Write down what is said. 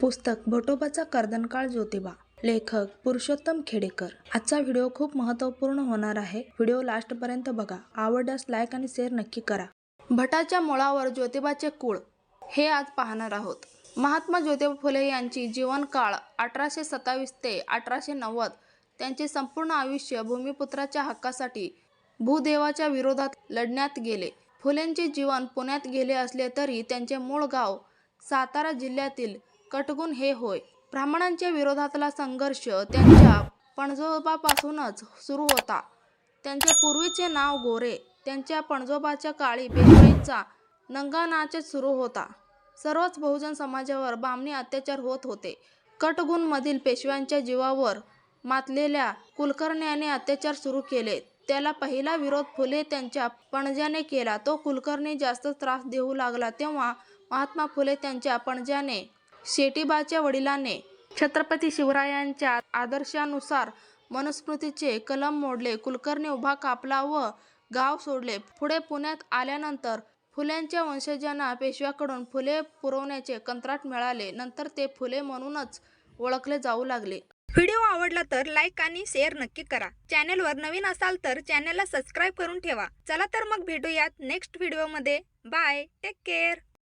पुस्तक भटोबाचा कर्दनकाळ ज्योतिबा लेखक पुरुषोत्तम खेडेकर. आजचा व्हिडिओ खूप महत्त्वपूर्ण होणार आहे. व्हिडिओ लास्टपर्यंत बघा. आवडल्यास लाईक आणि शेअर नक्की करा. भटाच्या मुळावर ज्योतिबाचे कुळ हे आज पाहणार आहोत. महात्मा ज्योतिबा फुले यांची जीवनकाळ अठराशे सत्तावीस ते अठराशे नव्वद त्यांचे संपूर्ण आयुष्य भूमिपुत्राच्या हक्कासाठी भूदेवाच्या विरोधात लढण्यात गेले. फुलेंचे जीवन पुण्यात गेले असले तरी त्यांचे मूळ गाव सातारा जिल्ह्यातील कटगुण हे होय. ब्राह्मणांच्या विरोधातला संघर्ष त्यांच्या पणजोबापासूनच सुरू होता. त्यांच्या पूर्वीचे नाव गोरे त्यांच्या पणजोबाच्या काळी पेशवाईचा नंगानाच सुरू होता. सर्वच बहुजन समाजावर बामणी अत्याचार होत होते. कटगुणमधील पेशव्यांच्या जीवावर मातलेल्या कुलकर्ण्याने अत्याचार सुरू केले. त्याला पहिला विरोध फुले त्यांच्या पणज्याने केला. तो कुलकर्णी जास्त त्रास देऊ लागला तेव्हा महात्मा फुले त्यांच्या पणज्याने शेटीबाच्या वडिलांनी छत्रपती शिवरायांच्या आदर्शानुसार मनुस्मृतीचे कलम मोडले कुलकर्णी उभा कापला व गाव सोडले. पुढे पुण्यात आल्यानंतर फुल्यांच्या वंशजांना पेशव्याकडून फुले पुरवण्याचे कंत्राट मिळाले. नंतर ते फुले म्हणूनच ओळखले जाऊ लागले. व्हिडिओ आवडला तर लाईक आणि शेअर नक्की करा. चॅनेलवर नवीन असाल तर चॅनेलला सबस्क्राईब करून ठेवा. चला तर मग भेटूयात नेक्स्ट व्हिडिओमध्ये. Bye take care.